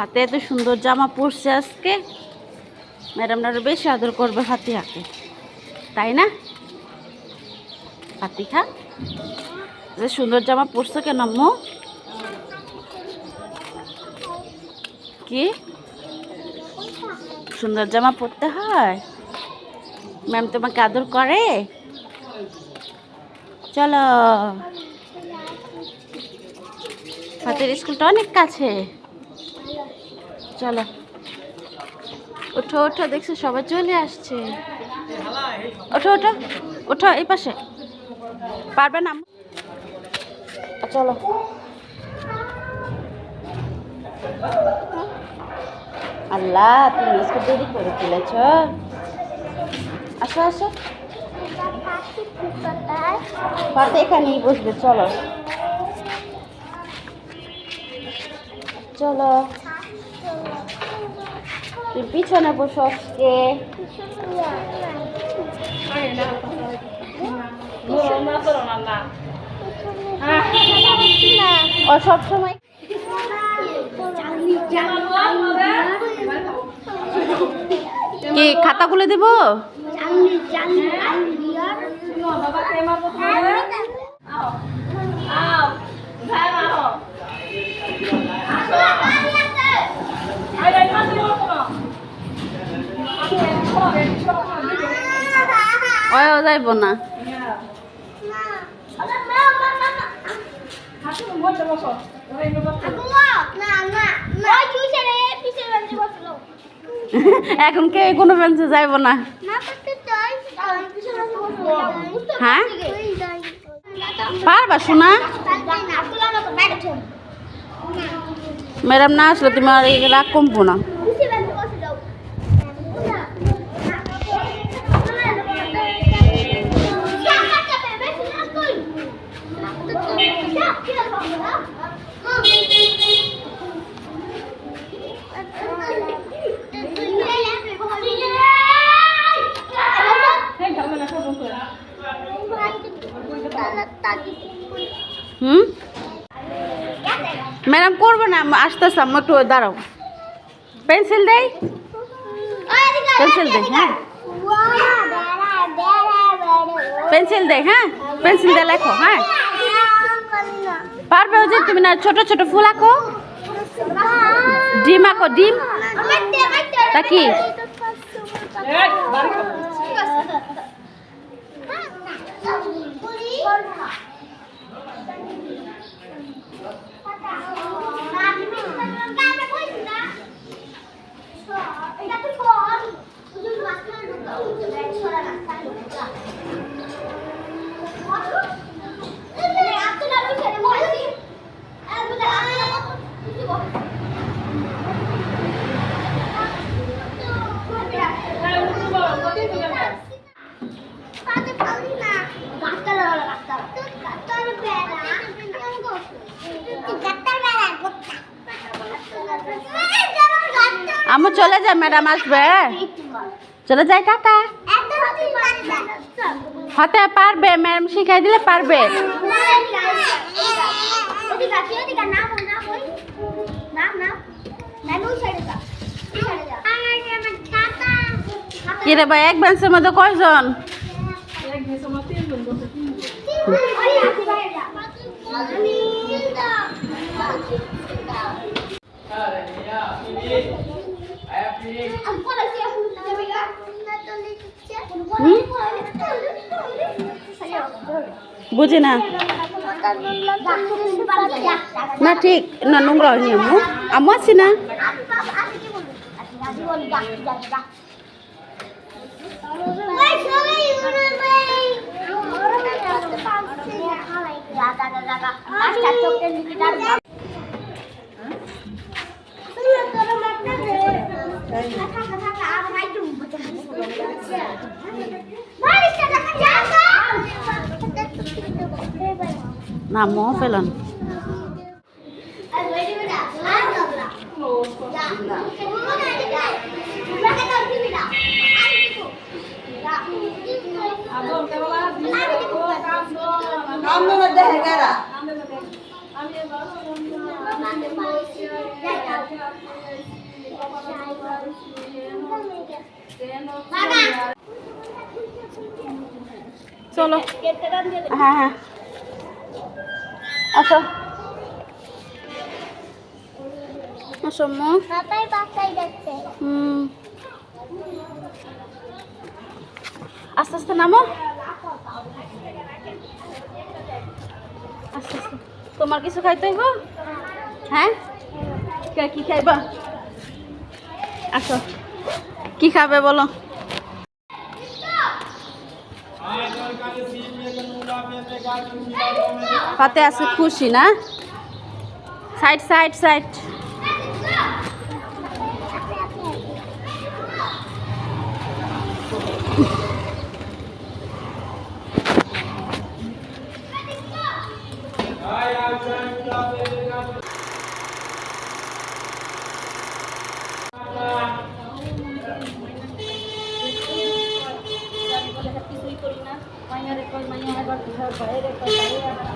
হাতে এত সুন্দর জামা পরছে আজকে। ম্যাডামরা আরও বেশি আদর করবে ফাতিহাকে তাই না? ফাতিহা যে সুন্দর জামা পরছো কেন আম্মু? কি? সুন্দর জামা পরতে হয়? ম্যাম তোমাকে আদর করে? চলো। হাতের স্কুলটা অনেক কাছে। চলো। ওঠো ওঠো, দেখছ সবাই চলে আসছে। ওঠো ওঠো ওঠো, এই পাশে। পারবে না চলো। আল্লাহ, তুমি আজকে দেরি করে ফেলেছ। আসো আসো। পাতে এখানেই বসবে, চলো। চলো। তুই পিছনে বসো আজকে। ও সব সময় কি খাতাগুলো দেবো? ওও যাইব না। এখন কে কোনো বেঞ্চে যাইব না? হ্যাঁ? পারবা শোনা ম্যাডাম না আসলে তুমি রাগ কমবো না। ম্যাডাম, করব না আসতেছে, আম্মা একটু দাঁড়াও। পেন্সিল দেই? পেন্সিল দেই হ্যাঁ। পেন্সিল দেই হ্যাঁ। পেন্সিল দিয়ে লেখো হ্যাঁ। পারবে যে তুমি না, ছোট ছোট ফুল আঁকো। ডিম আঁকো, ডিম। তা কি? আমার চলে যায় ম্যাডাম আসবে। চলে যায় টাটা। হাতে পারবে ম্যাডাম শিখাই দিলে পারবে। কি রে ভাই, এক বেঞ্চের মধ্যে কয়জন? বুঝি না? না ঠিক। না নোংরা হয়নি আম্মু। আম্মু আছি না? না আম্মু ফেলান। আমি চলো। হ্যাঁ হ্যাঁ। আসো। আসো, মো। হুম। আস্তে আস্তে নামো। আস্তে আস্তে। তোমার কিছু খাইতে হইব? হ্যাঁ? কি খাইবা? আসো। কি খাবে বলো? পাতে আছে খুশি না? সাইড সাইড সাইড Thank করি compañeros compañeras.